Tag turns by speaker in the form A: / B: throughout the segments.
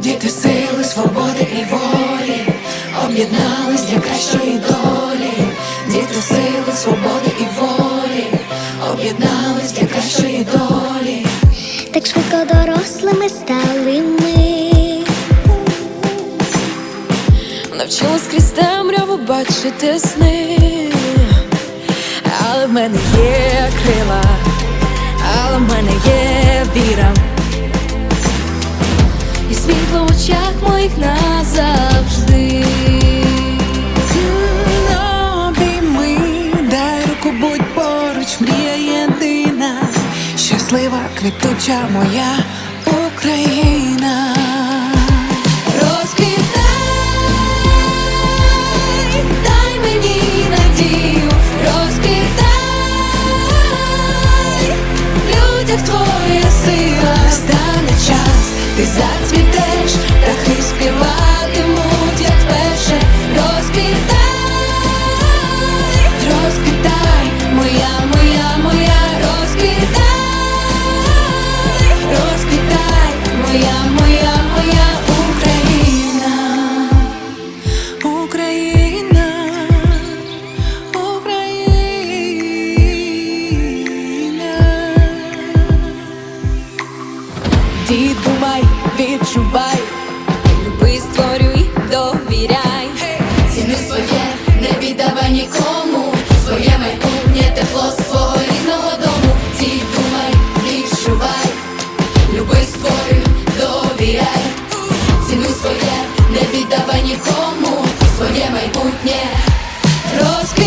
A: діти сили, свободи і волі, об'єднались для кращої долі, діти сили, свободи і волі, об'єднались для кращої долі.
B: Так швидко дорослими стали ми.
C: Навчилась крізь темряву бачити сни, але в мене є крила, але в мене є віра. Світло в очах моїх назавжди.
A: Обійми, дай руку, будь поруч, мрія єдина, щаслива, квітуча моя Україна.
C: Твоя сила.
A: Настане час, ти зацвітеш,
C: Дід, думай, відчувай, люби, створюй, довіряй.
A: Ціни своє, не віддавай нікому, своє майбутнє тепло свого рідного дому. Ті думай, відчувай, люби свою, довіряй. Ціни своє, не віддавай нікому, своє майбутнє.
C: Розквітай,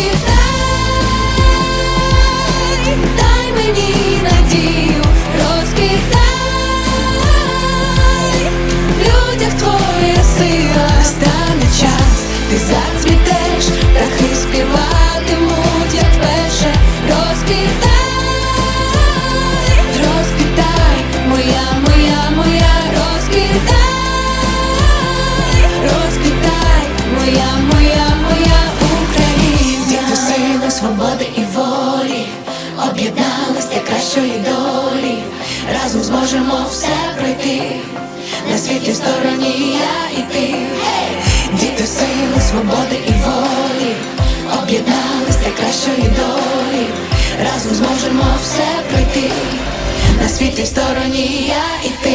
A: долі. Разом зможемо все пройти. На світлій стороні я і ти. Діти сили, свободи і волі, об'єднались для кращої долі. Разом зможемо все пройти. На світлій стороні я і ти.